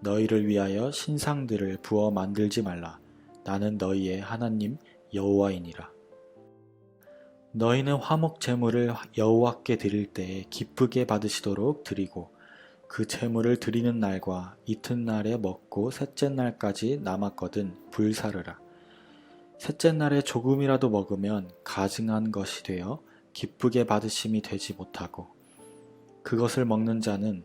너희를 위하여 신상들을 부어 만들지 말라. 나는 너희의 하나님 여호와이니라. 너희는 화목 제물을 여호와께 드릴 때에 기쁘게 받으시도록 드리고 그 제물을 드리는 날과 이튿날에 먹고 셋째 날까지 남았거든 불사르라. 셋째 날에 조금이라도 먹으면 가증한 것이 되어 기쁘게 받으심이 되지 못하고 그것을 먹는 자는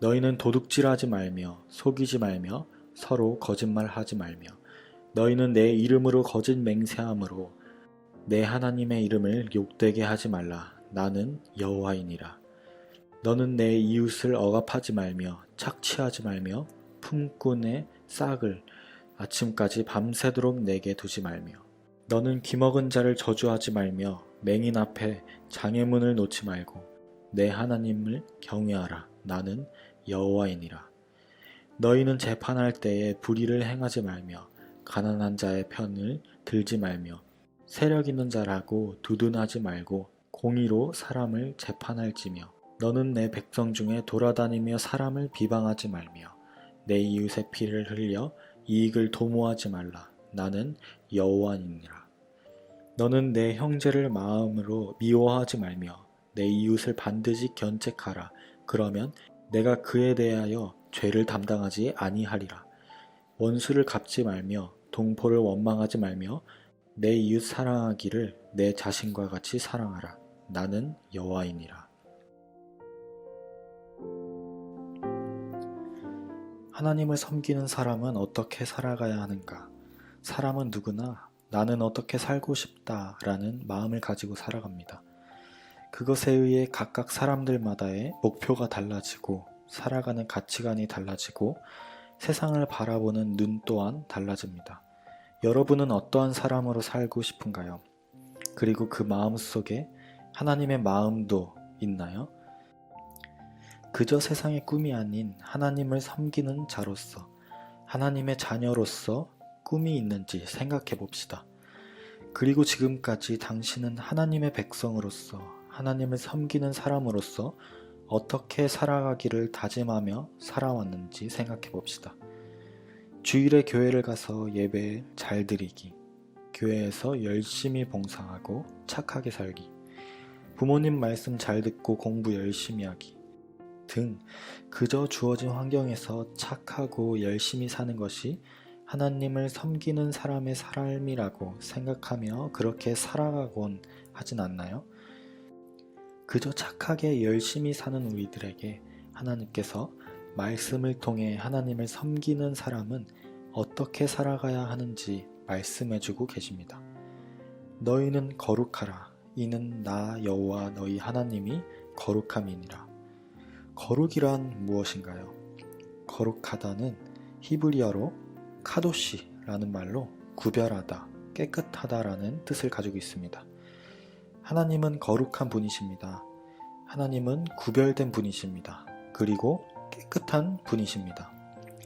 너희는 도둑질하지 말며 속이지 말며 서로 거짓말하지 말며 너희는 내 이름으로 거짓 맹세함으로 내 하나님의 이름을 욕되게 하지 말라. 나는 여호와이니라. 너는 내 이웃을 억압하지 말며 착취하지 말며 품꾼의 싹을 아침까지 밤새도록 내게 두지 말며 너는 귀먹은 자를 저주하지 말며 맹인 앞에 장애문을 놓지 말고 내 하나님을 경외하라. 나는 여호와이니라. 너희는 재판할 때에 불의를 행하지 말며 가난한 자의 편을 들지 말며 세력 있는 자라고 두둔하지 말고 공의로 사람을 재판할지며 너는 내 백성 중에 돌아다니며 사람을 비방하지 말며 내 이웃의 피를 흘려 이익을 도모하지 말라. 나는 여호와니라. 너는 내 형제를 마음으로 미워하지 말며 내 이웃을 반드시 견책하라. 그러면 내가 그에 대하여 죄를 담당하지 아니하리라. 원수를 갚지 말며 동포를 원망하지 말며 내 이웃 사랑하기를 내 자신과 같이 사랑하라. 나는 여호와이니라. 하나님을 섬기는 사람은 어떻게 살아가야 하는가? 사람은 누구나 나는 어떻게 살고 싶다라는 마음을 가지고 살아갑니다. 그것에 의해 각각 사람들마다의 목표가 달라지고 살아가는 가치관이 달라지고 세상을 바라보는 눈 또한 달라집니다. 여러분은 어떠한 사람으로 살고 싶은가요? 그리고 그 마음 속에 하나님의 마음도 있나요? 그저 세상의 꿈이 아닌 하나님을 섬기는 자로서 하나님의 자녀로서 꿈이 있는지 생각해 봅시다. 그리고 지금까지 당신은 하나님의 백성으로서 하나님을 섬기는 사람으로서 어떻게 살아가기를 다짐하며 살아왔는지 생각해 봅시다. 주일에 교회를 가서 예배 잘 드리기, 교회에서 열심히 봉사하고 착하게 살기, 부모님 말씀 잘 듣고 공부 열심히 하기 등 그저 주어진 환경에서 착하고 열심히 사는 것이 하나님을 섬기는 사람의 삶이라고 생각하며 그렇게 살아가곤 하진 않나요? 그저 착하게 열심히 사는 우리들에게 하나님께서 말씀을 통해 하나님을 섬기는 사람은 어떻게 살아가야 하는지 말씀해주고 계십니다. 너희는 거룩하라. 이는 나 여호와 너희 하나님이 거룩함이니라. 거룩이란 무엇인가요? 거룩하다는 히브리어로 카도시라는 말로 구별하다, 깨끗하다라는 뜻을 가지고 있습니다. 하나님은 거룩한 분이십니다. 하나님은 구별된 분이십니다. 그리고 깨끗한 분이십니다.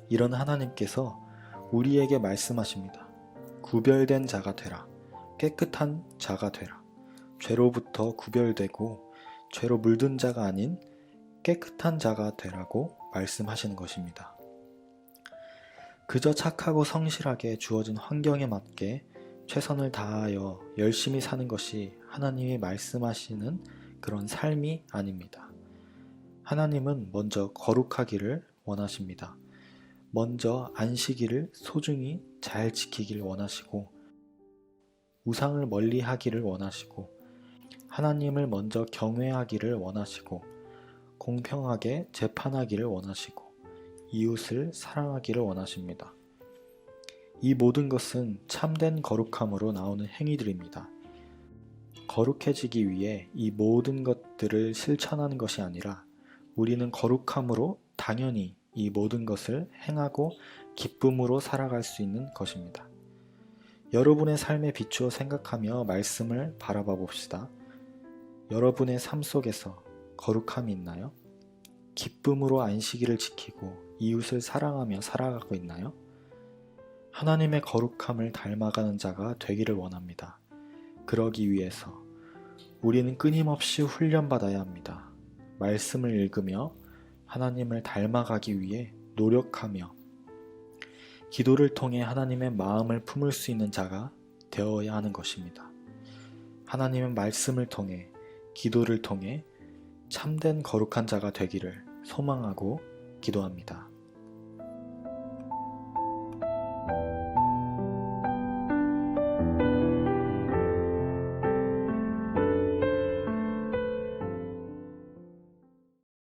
이런 하나님께서 우리에게 말씀하십니다. 구별된 자가 되라. 깨끗한 자가 되라. 죄로부터 구별되고 죄로 물든 자가 아닌 깨끗한 자가 되라고 말씀하시는 것입니다. 그저 착하고 성실하게 주어진 환경에 맞게 최선을 다하여 열심히 사는 것이 하나님이 말씀하시는 그런 삶이 아닙니다. 하나님은 먼저 거룩하기를 원하십니다. 먼저 안식일을 소중히 잘 지키길 원하시고 우상을 멀리 하기를 원하시고 하나님을 먼저 경외하기를 원하시고 공평하게 재판하기를 원하시고 이웃을 사랑하기를 원하십니다. 이 모든 것은 참된 거룩함으로 나오는 행위들입니다. 거룩해지기 위해 이 모든 것들을 실천하는 것이 아니라 우리는 거룩함으로 당연히 이 모든 것을 행하고 기쁨으로 살아갈 수 있는 것입니다. 여러분의 삶에 비추어 생각하며 말씀을 바라봐 봅시다. 여러분의 삶 속에서 거룩함이 있나요? 기쁨으로 안식일을 지키고 이웃을 사랑하며 살아가고 있나요? 하나님의 거룩함을 닮아가는 자가 되기를 원합니다. 그러기 위해서 우리는 끊임없이 훈련받아야 합니다. 말씀을 읽으며 하나님을 닮아가기 위해 노력하며 기도를 통해 하나님의 마음을 품을 수 있는 자가 되어야 하는 것입니다. 하나님의 말씀을 통해 기도를 통해 참된 거룩한 자가 되기를 소망하고 기도합니다.